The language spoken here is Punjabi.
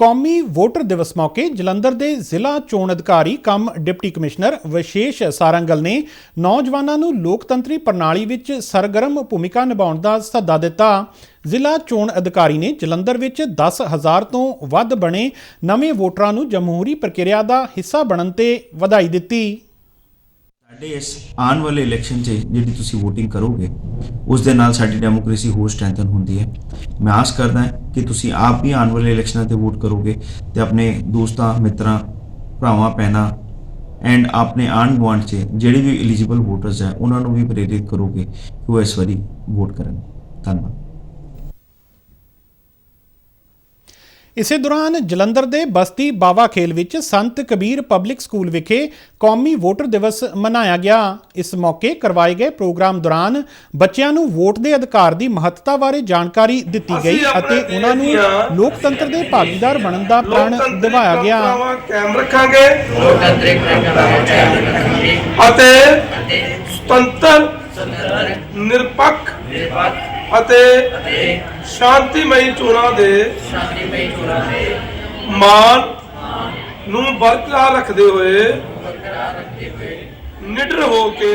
ਕੌਮੀ ਵੋਟਰ ਦਿਵਸ ਮੌਕੇ ਜਲੰਧਰ ਦੇ ਜ਼ਿਲ੍ਹਾ ਚੋਣ ਅਧਿਕਾਰੀ ਕਮ ਡਿਪਟੀ ਕਮਿਸ਼ਨਰ ਵਿਸ਼ੇਸ਼ ਸਾਰੰਗਲ ਨੇ ਨੌਜਵਾਨਾਂ ਨੂੰ ਲੋਕਤੰਤਰੀ ਪ੍ਰਣਾਲੀ ਵਿੱਚ ਸਰਗਰਮ ਭੂਮਿਕਾ ਨਿਭਾਉਣ ਦਾ ਸੱਦਾ ਦਿੱਤਾ। ਜ਼ਿਲ੍ਹਾ ਚੋਣ ਅਧਿਕਾਰੀ ਨੇ ਜਲੰਧਰ ਵਿੱਚ 10000 ਤੋਂ ਵੱਧ ਬਣੇ ਨਵੇਂ ਵੋਟਰਾਂ ਨੂੰ ਜਮਹੂਰੀ ਪ੍ਰਕਿਰਿਆ ਦਾ ਹਿੱਸਾ ਬਣਨ ਤੇ ਵਧਾਈ ਦਿੱਤੀ। ਸਾਡੇ ਇਸ ਆਉਣ ਵਾਲੇ ਇਲੈਕਸ਼ਨ 'ਚ ਜਿਹੜੀ ਤੁਸੀਂ VOTING ਕਰੋਗੇ, ਉਸ ਦੇ ਨਾਲ ਸਾਡੀ ਡੈਮੋਕ੍ਰੇਸੀ ਹੋਰ ਸਟਰੈਂਥਨ ਹੁੰਦੀ ਹੈ। ਮੈਂ ਆਸ ਕਰਦਾ ਕਿ ਤੁਸੀਂ ਆਪ ਵੀ ਆਉਣ ਵਾਲੇ ਇਲੈਕਸ਼ਨਾਂ ਤੇ ਵੋਟ ਕਰੋਗੇ ਤੇ ਆਪਣੇ ਦੋਸਤਾਂ, ਮਿੱਤਰਾਂ, ਭਰਾਵਾਂ, ਭੈਣਾਂ ਐਂਡ ਆਪਣੇ ਆਂਢ ਗੁਆਂਢ 'ਚ ਜਿਹੜੇ ਵੀ ਐਲੀਜੀਬਲ ਵੋਟਰਸ ਹੈ, ਉਹਨਾਂ ਨੂੰ ਵੀ ਪ੍ਰੇਰਿਤ ਕਰੋਗੇ ਕਿ ਉਹ ਇਸ ਵਾਰੀ ਵੋਟ ਕਰਨ। ਧੰਨਵਾਦ। ਇਸੇ ਦੌਰਾਨ ਜਲੰਧਰ ਦੇ ਬਸਤੀ ਬਾਵਾ ਖੇਲ ਵਿੱਚ ਸੰਤ ਕਬੀਰ ਪਬਲਿਕ ਸਕੂਲ ਵਿਖੇ ਕੌਮੀ ਵੋਟਰ ਦਿਵਸ ਮਨਾਇਆ ਗਿਆ। ਇਸ ਮੌਕੇ ਕਰਵਾਏ ਗਏ ਪ੍ਰੋਗਰਾਮ ਦੌਰਾਨ ਬੱਚਿਆਂ ਨੂੰ ਵੋਟ ਦੇ ਅਧਿਕਾਰ ਦੀ ਮਹੱਤਤਾ ਬਾਰੇ ਜਾਣਕਾਰੀ ਦਿੱਤੀ ਗਈ ਅਤੇ ਉਹਨਾਂ ਨੂੰ ਲੋਕਤੰਤਰ ਦੇ ਭਾਗੀਦਾਰ ਬਣਨ ਦਾ ਪ੍ਰਣ ਦਿਵਾਇਆ ਗਿਆ। ਰੱਖਾਂਗੇ। ਅਤੇ ਸੁਤੰਤਰ ਨਿਰਪੱਖ ਨਿਰਪੱਖ ਅਤੇ ਸ਼ਾਂਤੀਮਈ ਚੋਣਾਂ ਦੇ ਸ਼ਾਂਤੀਮਈ ਚੋਣਾਂ ਦੇ ਮਾਨ ਨੂੰ ਬਰਕਰਾਰ ਰੱਖਦੇ ਹੋਏ ਨਿਡਰ ਹੋ ਕੇ